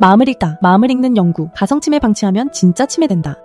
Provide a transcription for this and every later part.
마음을 읽다. 마음을 읽는 연구. 가성 치매 방치하면 진짜 치매된다.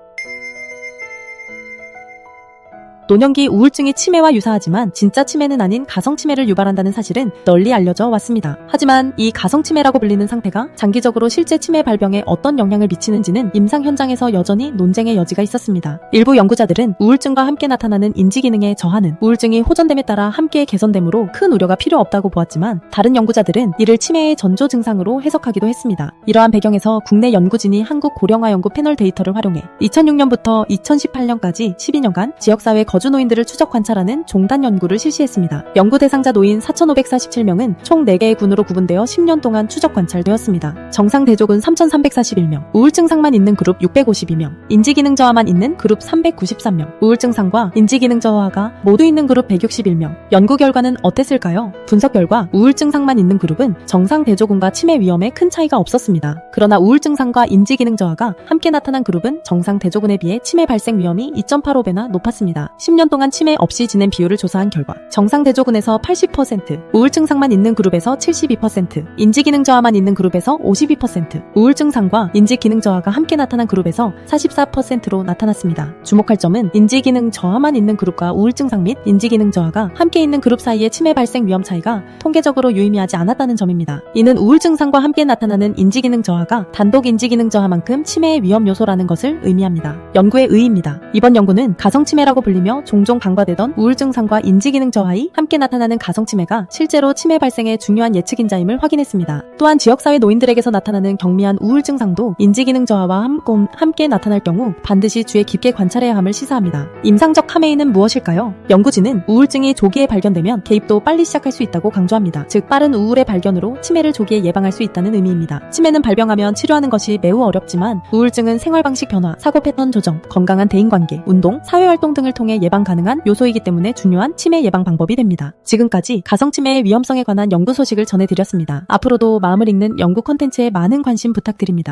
노년기 우울증이 치매와 유사하지만 진짜 치매는 아닌 가성 치매를 유발한다는 사실은 널리 알려져 왔습니다. 하지만 이 가성 치매라고 불리는 상태가 장기적으로 실제 치매 발병에 어떤 영향을 미치는지는 임상 현장에서 여전히 논쟁의 여지가 있었습니다. 일부 연구자들은 우울증과 함께 나타나는 인지 기능의 저하는 우울증이 호전됨에 따라 함께 개선되므로 큰 우려가 필요 없다고 보았지만 다른 연구자들은 이를 치매의 전조 증상으로 해석하기도 했습니다. 이러한 배경에서 국내 연구진이 한국 고령화 연구 패널 데이터를 활용해 2006년부터 2018년까지 12년간 지역사회 거주 노인들을 추적 관찰하는 종단 연구를 실시했습니다. 연구 대상자 노인 4,547명은 총 4개의 군으로 구분되어 10년 동안 추적 관찰되었습니다. 정상 대족은 3,341명, 우울증 상만 있는 그룹 652명, 인지기능 저하만 있는 그룹 393명, 우울증 상과 인지기능 저하가 모두 있는 그룹 161명. 연구 결과는 어땠을까요? 분석 결과 우울증 상만 있는 그룹은 정상 대조군과 치매 위험에 큰 차이가 없었습니다. 그러나 우울증 상과 인지기능 저하가 함께 나타난 그룹은 정상 대조군에 비해 치매 발생 위험이 2.85배나 높았습니다. 10년 동안 치매 없이 지낸 비율을 조사한 결과 정상 대조군에서 80%, 우울증상만 있는 그룹에서 72%, 인지기능 저하만 있는 그룹에서 52%, 우울증상과 인지기능 저하가 함께 나타난 그룹에서 44%로 나타났습니다. 주목할 점은 인지기능 저하만 있는 그룹과 우울증상 및 인지기능 저하가 함께 있는 그룹 사이의 치매 발생 위험 차이가 통계적으로 유의미하지 않았다는 점입니다. 이는 우울증상과 함께 나타나는 인지기능 저하가 단독 인지기능 저하만큼 치매의 위험 요소라는 것을 의미합니다. 연구의 의의입니다. 이번 연구는 가성치매라고 불리며 종종 간과되던 우울증상과 인지기능 저하이 함께 나타나는 가성치매가 실제로 치매 발생의 중요한 예측인자임을 확인했습니다. 또한 지역사회 노인들에게서 나타나는 경미한 우울증상도 인지기능 저하와 함- 함께 나타날 경우 반드시 주의 깊게 관찰해야 함을 시사합니다. 임상적 카메인은 무엇일까요? 연구진은 우울증이 조기에 발견되면 개입도 빨리 시작할 수 있다고 강조합니다. 즉 빠른 우울의 발견으로 치매를 조기에 예방할 수 있다는 의미입니다. 치매는 발병하면 치료하는 것이 매우 어렵지만 우울증은 생활 방식 변화, 사고 패턴 조정, 건강한 대인관계, 운동, 사회활동 등을 통해 예방 가능한 요소이기 때문에 중요한 치매 예방 방법이 됩니다. 지금까지 가성 치매의 위험성에 관한 연구 소식을 전해드렸습니다. 앞으로도 마음을 읽는 연구 컨텐츠에 많은 관심 부탁드립니다.